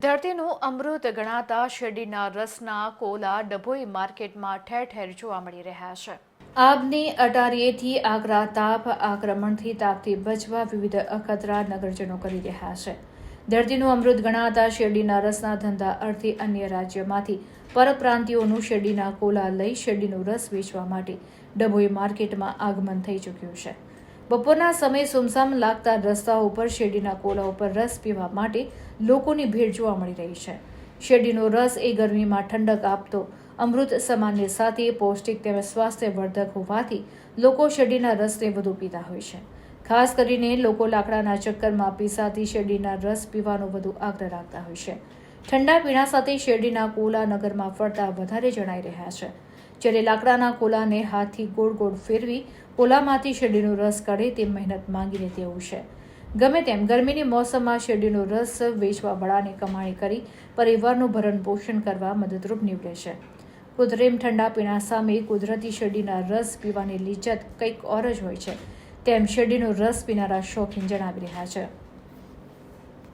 ધરતીનું અમૃત ગણાતા શેરડીના રસના કોલા ડભોઈ માર્કેટમાં ઠેર ઠેર જોવા મળી રહ્યા છે. આગની અટારીએથી આગ્રા તાપ આક્રમણથી તાપથી બચવા વિવિધ અખતરા નગરજનો કરી રહ્યા છે. ધરતીનું અમૃત ગણાતા શેરડીના રસના ધંધા અર્થે અન્ય રાજ્યમાંથી પરપ્રાંતિઓનું શેરડીના કોલા લઈ શેરડીનો રસ વેચવા માટે ડભોઈ માર્કેટમાં આગમન થઈ ચૂક્યું છે. બપોરના સમયે સુમસામ લાગતા રસ્તાઓ ઉપર શેરડીના કોલા ઉપર રસ પીવા માટે લોકોની ભીડ જોવા મળી રહી છે. શેરડીનો રસ એ ગરમીમાં ઠંડક આપતો અમૃત સમાનની સાથે પૌષ્ટિક તેમજ સ્વાસ્થ્યવર્ધક હોવાથી લોકો શેરડીના રસને વધુ પીતા હોય છે. ખાસ કરીને લોકો લાકડાના ચક્કરમાં પીસાતી શેરડીના રસ પીવાનો વધુ આગ્રહ રાખતા હોય છે. ઠંડા પીણા સાથે શેરડીના કોલા નગરમાં ફરતા વધારે જણાઈ રહ્યા છે. જ્યારે લાકડાના કોલાને હાથથી ગોળ ગોળ ફેરવી કોલામાંથી શેરડીનો રસ કાઢે તે મહેનત માંગીને તેવું છે. ગમે તેમ ગરમીની મોસમમાં શેરડીનો રસ વેચવા વડાને કમાણી કરી પરિવારનું ભરણ પોષણ કરવા મદદરૂપ નીવડે છે. કૃત્રિમ ઠંડા પીણા સામે કુદરતી શેરડીના રસ પીવાની લિજ્જત કંઈક ઓર જ હોય છે, તેમ શેરડીનો રસ પીનારા શોખીન જણાવી રહ્યા છે.